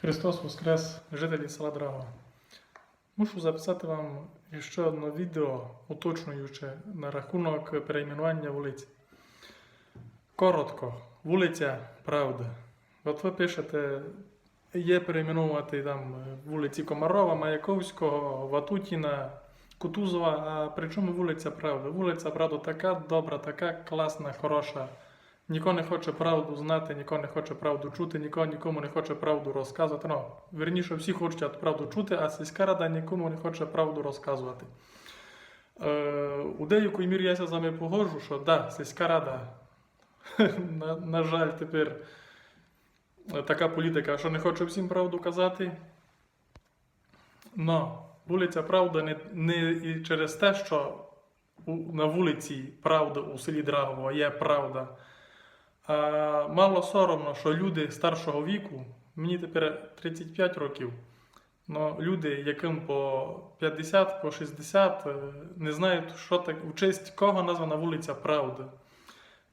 Христос Воскрес, жителі села Драгова. Мушу записати вам ще одне відео, уточнююче на рахунок перейменування вулиць. Коротко, вулиця Правди. От ви пишете, є перейменувати там вулиці Комарова, Маяковського, Ватутіна, Кутузова, а при чому вулиця Правди? Вулиця Правда така добра, така класна, хороша. Ніхто не хоче правду знати, ніхто не хоче правду чути, ніхто нікому не хоче правду розказувати. Ну, верніше, всі хочуть правду чути, а сільська рада нікому не хоче правду розказувати. Е, у деякої мірі я з вами погоджу, що да, сільська рада, на, на жаль, тепер е, така політика, що не хоче всім правду казати. Но вулиця Правда не, не і через те, що у, на вулиці Правда у селі Драгово є правда. А, мало соромно, що люди старшого віку, мені тепер 35 років, но люди, яким по 50, по 60, е, не знають, що так, у честь кого названа вулиця Правди.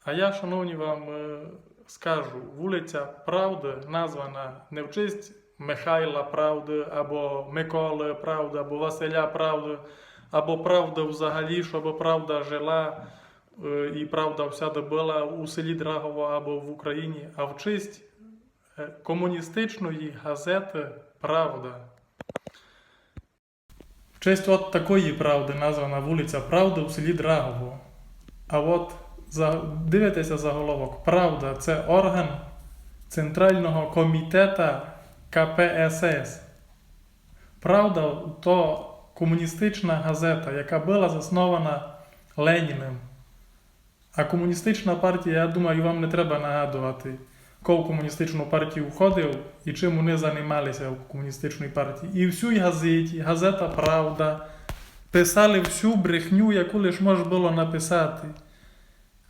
А я, шановні вам, е, скажу, вулиця Правди названа не в честь Михайла Правди, або Миколи Правди, або Василя Правди, або Правда взагалі, щоб правда жила е, і правда всяде була у селі Драгово або в Україні, а в честь е, комуністичної газети Правда. В честь от такої правди названа вулиця Правди у селі Драгово. А от дивитеся заголовок. Правда це орган Центрального комітета КПСС. Правда то комуністична газета, яка була заснована Леніним. А комуністична партія, я думаю, вам не треба нагадувати, в комуністичну партію входив і чим вони займалися в комуністичній партії. І всю газеті, газета Правда, писали всю брехню, яку лише можна було написати.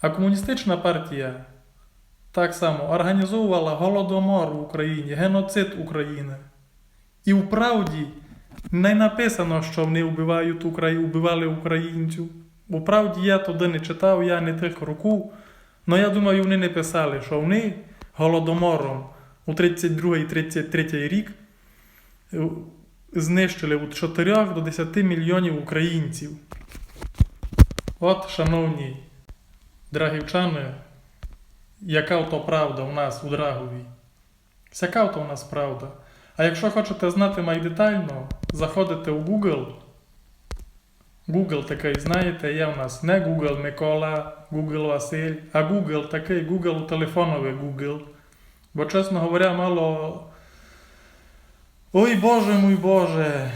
А комуністична партія так само організовувала голодомор в Україні, геноцид України. І в правді не написано, що вони вбивають Украї... вбивали українців. У правді я туди не читав, я не тих руку. але я думаю, вони не писали, що вони голодомором у 32-33 рік е, знищили від 4 до 10 мільйонів українців. От, шановні драгівчани, яка то правда у нас у Драгові. Яка то у нас правда. А якщо хочете знати май детально, заходите у Google. Google такий, знаєте, є у нас не Google Микола, Google Василь, а Google такий, Google телефоновий Google. Бо, чесно говоря, мало. Ой Боже мой Боже!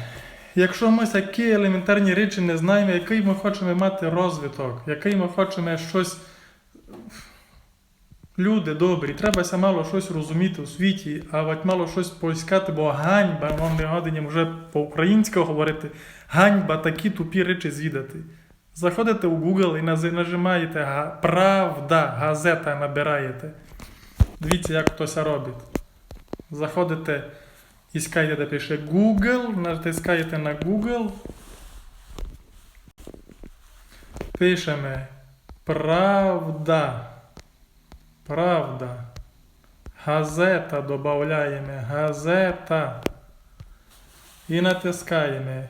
Якщо ми такі елементарні речі не знаємо, який ми хочемо мати розвиток, який ми хочемо щось. Люди добрі, треба мало щось розуміти у світі, а от мало щось поіскати, бо ганьба, вам не годині вже по-українськи говорити, ганьба такі тупі речі звідати. Заходите у Google і нажимаєте Правда, газета набираєте. Дивіться, як хтось робить. Заходите, іскаєте, де пише Google, натискаєте на Google. Пишемо Правда. Правда. Газета додаємо. Газета. І натискаємо.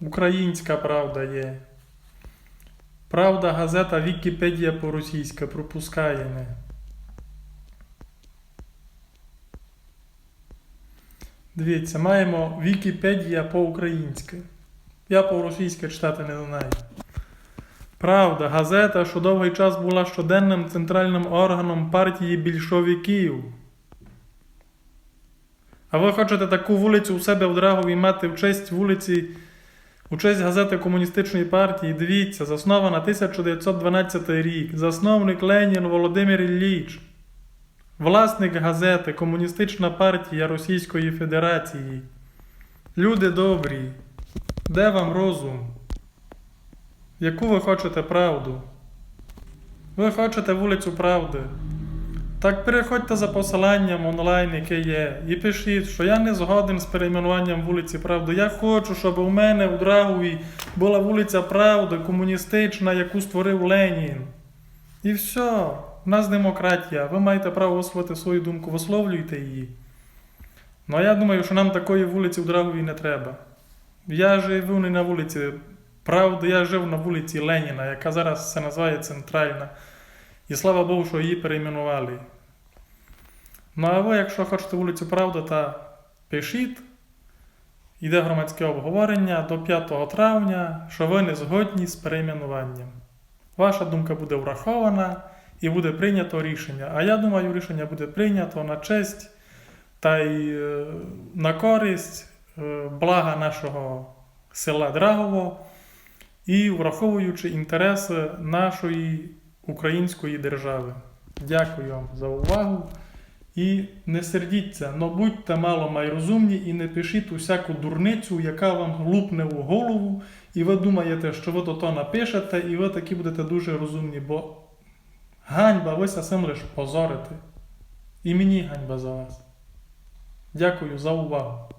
Українська правда є. Правда, газета Вікіпедія по-російськи. Пропускаємо. Дивіться, маємо Вікіпедія по-українськи. Я по-російськи читати не знаю. Правда, газета, що довгий час була щоденним центральним органом партії більшовиків. А ви хочете таку вулицю у себе в Драгові мати в честь вулиці, у честь газети Комуністичної партії? Дивіться, заснована 1912 рік. Засновник Ленін Володимир Ілліч. Власник газети Комуністична партія Російської Федерації. Люди добрі, де вам розум? Яку ви хочете правду? Ви хочете вулицю Правди? Так переходьте за посиланням онлайн, яке є, і пишіть, що я не згоден з перейменуванням вулиці Правди. Я хочу, щоб у мене у Драгові була вулиця Правди, комуністична, яку створив Ленін. І все, у нас демократія. Ви маєте право висловити свою думку, висловлюйте її. Ну а я думаю, що нам такої вулиці в Драгові не треба. Я живу не на вулиці Правди, я жив на вулиці Леніна, яка зараз се називає Центральна. І слава Богу, що її перейменували. Ну а ви, якщо хочете вулицю Правди, та пишіть. Йде громадське обговорення до 5 травня, що ви не згодні з перейменуванням. Ваша думка буде врахована і буде прийнято рішення. А я думаю, рішення буде прийнято на честь та й е, на користь е, блага нашого села Драгово і враховуючи інтереси нашої української держави. Дякую вам за увагу. І не сердіться, но будьте мало майрозумні і не пишіть усяку дурницю, яка вам лупне в голову, і ви думаєте, що ви то то напишете, і ви такі будете дуже розумні, бо ганьба ви ся сим лиш позорите. І мені ганьба за вас. Дякую за увагу.